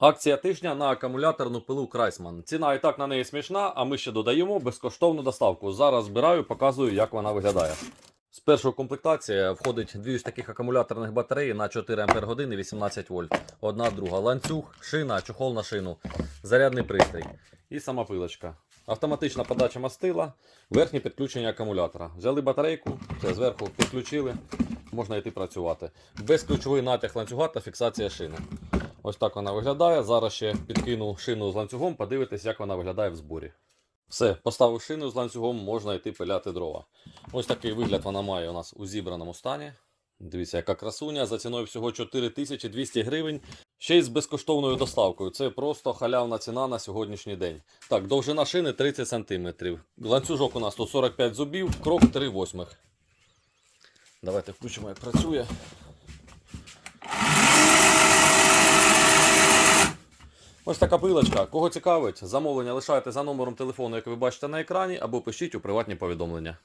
Акція тижня на акумуляторну пилу Крайсман. Ціна і так на неї смішна, а ми ще додаємо безкоштовну доставку. Зараз збираю, показую, як вона виглядає. З першої комплектації входить дві ось таких акумуляторних батареї на 4 Ах і 18 вольт. Одна друга. Ланцюг, шина, чохол на шину, зарядний пристрій і сама пилочка. Автоматична подача мастила, верхнє підключення акумулятора. Взяли батарейку, це зверху підключили, можна йти працювати. Безключовий натяг ланцюга та фіксація шини. Ось так вона виглядає. Зараз ще підкину шину з ланцюгом, подивитись, як вона виглядає в зборі. Все, поставив шину з ланцюгом, можна йти пиляти дрова. Ось такий вигляд вона має у нас у зібраному стані. Дивіться, яка красуня за ціною всього 4200 гривень. Ще й з безкоштовною доставкою. Це просто халявна ціна на сьогоднішній день. Так, довжина шини 30 см. Ланцюжок у нас тут 45 зубів, крок 3 восьмих. Давайте включимо, як працює. Ось така пилочка. Кого цікавить, замовлення лишайте за номером телефону, який ви бачите на екрані, або пишіть у приватні повідомлення.